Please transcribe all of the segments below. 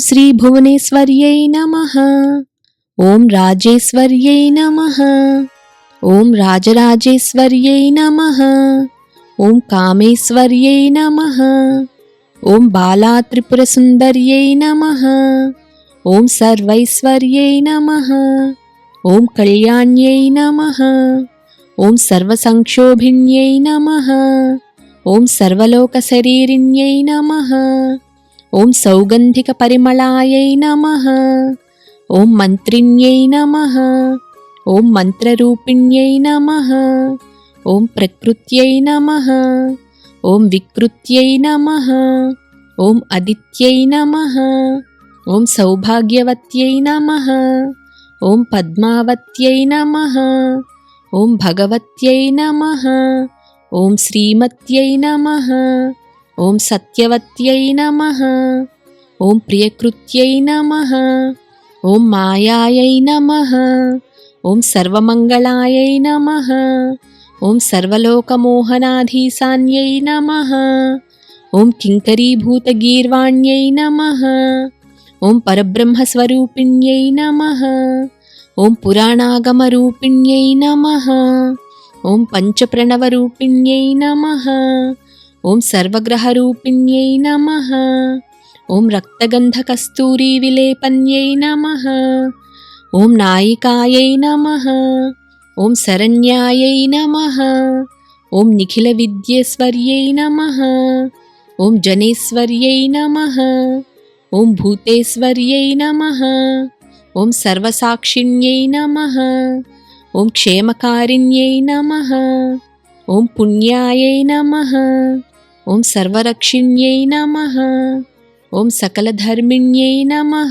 శ్రీ భువనేశ్వర్యై నమ ఓం రాజేశ్వర్యై నమ ఓం రాజరాజేశ్వర్యై నమ ఓం కామేశ్వర్యై నమ ఓం బాలా త్రిపుర సుందర్యై నమ ఓం సర్వైశ్వర్యై నమ ఓం కళ్యాణ్యై నమ ఓం సర్వసంక్షోభిణ్యై నమ ఓం సర్వలోకశరీరిణ్యై నమ ఓం సౌగంధిక పరిమళాయై నమ. ఓం మంత్రిణ్యై నమ. ఓం మంత్రరూపిణ్యై నమ. ఓం ప్రకృత్యై నమ. ఓం వికృత్యై నమ. ఓం అదిత్యై నమ. ఓం సౌభాగ్యవత్యై నమ. ఓం పద్మావత్యై నమ. ఓం భగవత్యై నమ. ఓం శ్రీమత్యై నమ. ఓం సత్యవత్యై నమ. ఓం ప్రియకృత్యై నమ. ఓం మాయాయై నమ. ఓం సర్వమంగళాయై నమ. ఓం సర్వలోకమోహనాధీశాన్యై నమ. ఓం కింకరీభూతగీర్వాణ్యై నమ. ఓం పరబ్రహ్మస్వరూపిణ్యై నమ. ఓం పురాణాగమరూపిణ్యై నమ. ఓం పంచప్రణవరూపిణ్యై నమ. ఓం సర్వగ్రహరూపిణ్యై నమ. ఓం రక్తగంధకస్తూరీ విలేపన్యై నమ. ఓం నాయికాయై నమ. ఓం శరణ్యాయై నమ. ఓం నిఖిల విద్యేశ్వర్యై నమ. ఓం జనేశ్వర్యై నమ. ఓం భూతేశ్వర్యై నమ. ఓం సర్వసాక్షిణ్యై నమ. ఓం క్షేమకారిణ్యై నమ. ఓం పుణ్యాయై నమ. ఓం సర్వరక్షిణ్యై నమ. ఓం సకలధర్మిణ్యై నమ.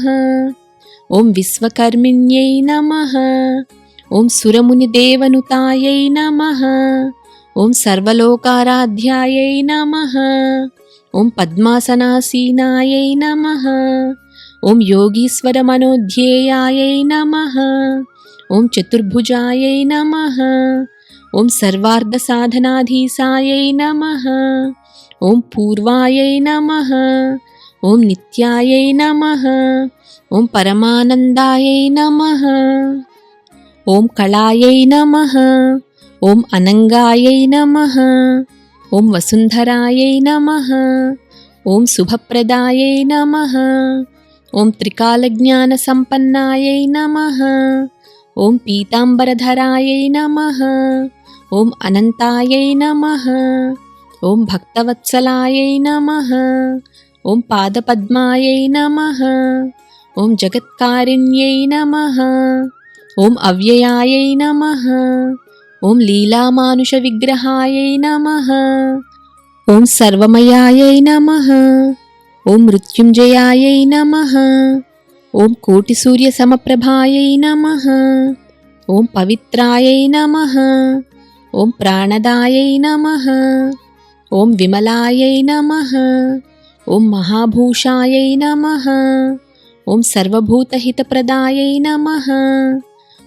ఓం విశ్వకర్మిణ్యై నమ. ఓం సురమునిదేవనుతాయై నమ. ఓం సర్వలోకారాధ్యాయై నమ. ఓం పద్మాసనాసీనాయై నమ. ఓం యోగీశ్వరమనోధ్యేయాయై నమ. ఓం చతుర్భుజాయై నమ. ఓం సర్వార్ధసాధనాధీశాయై నమ. ॐ पूर्वायै नमः ॐ नित्यायै नमः ॐ परमानन्दायै नमः ॐ कलायै नमः ॐ अनङ्गायै नमः ॐ वसुन्धरायै नमः ॐ शुभप्रदायै नमः ॐ त्रिकालज्ञानसम्पन्नायै नमः ॐ पीताम्बरधरायै नमः ॐ अनन्तायै नमः ఓం భక్తవత్సలాయై నమ. ఓం పాదపద్మాయై నమ. ఓం జగత్కారిణ్యై నమ. ఓం అవ్యయాయై నమ. ఓం లీలామానుష విగ్రహాయై నమ. ఓం సర్వమయాయై నమ. ఓం మృత్యుంజయాయై నమ. ఓం కోటిసూర్యసమప్రభాయై నమ. ఓం పవిత్రాయై నమ. ఓం ప్రాణదాయై నమ. ఓం విమలాయై నమ. ఓం మహాభూషాయై నమ. ఓం సర్వభూతహితప్రదాయై నమ.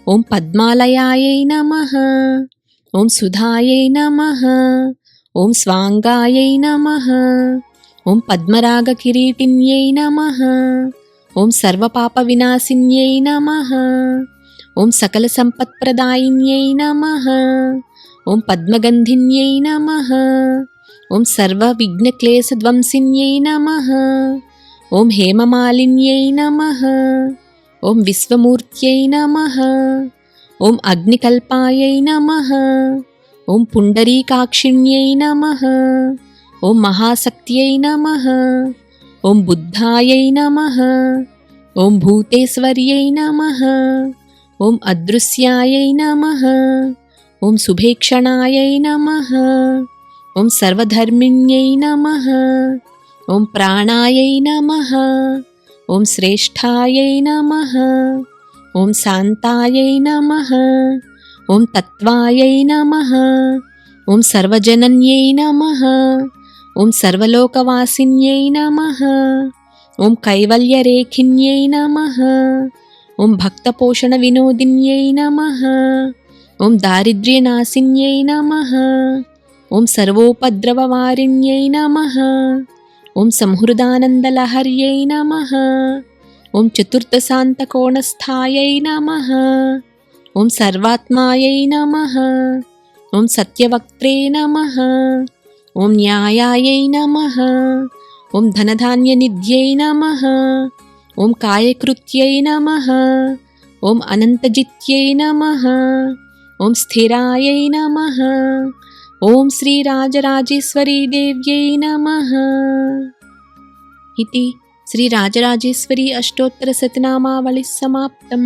ఓం పద్మాలయాయై నమ. ఓం సుధాయై నమ. ఓం స్వాంగాయై నమ. ఓం పద్మరాగ కిరీటిన్యై నమ. ఓం సర్వపాప వినాశిన్యై నమ. ఓం సకల సంపత్ప్రదాయిన్యై నమ. ఓం పద్మగంధిన్యై నమ. ఓం సర్వ విఘ్నక్లేశధ్వంసిన్యై నమ. ఓం హేమమాలిన్యై నమ. ఓం విశ్వమూర్త్యై నమ. ఓం అగ్నికల్పాయై నమ. ఓం పుండరీకాక్షిణ్యై నమ. ఓం మహాశక్త్యై నమ. ఓం బుద్ధాయై నమ. ఓం భూతేశ్వర్యై నమ. ఓం అదృశ్యాయై నమ. ఓం శుభేక్షణాయై నమ. ఓం సర్వధర్మిణ్యై నమ. ఓం ప్రాణాయై నమ. ఓం శ్రేష్ఠాయై నమ. ఓం శాంతాయై నమ. ఓం తత్వాయై నమ. ఓం సర్వజనన్యై నమ. ఓం సర్వలోకవాసిన్యై నమ. ఓం కైవల్యరేఖిన్యై నమ. ఓం భక్తపోషణ వినోదిన్యై నమ. ఓం దారిద్ర్యనాశిన్యై నమ. ఓం సర్వోపద్రవవారిణ్యై నమ. ఓం సంహృదానందలహర్యై నమ. ఓం చతుర్థశాంతకోణస్థాయై నమ. ఓం సర్వాత్మాయై నమ. ఓం సత్యవక్త్రే నమ. ఓం న్యాయాయై నమ. ఓం ధనధాన్యనిధ్యై నమ. ఓం కాయకృత్యై నమ. ఓం అనంతజిత్యై నమ. ఓం స్థిరాయై నమ. ఓం శ్రీ రాజరాజేశ్వరీ దేవ్యై నమ. ఇది శ్రీ రాజరాజేశ్వరి అష్టోత్తర సతనామావళి సమాప్తం.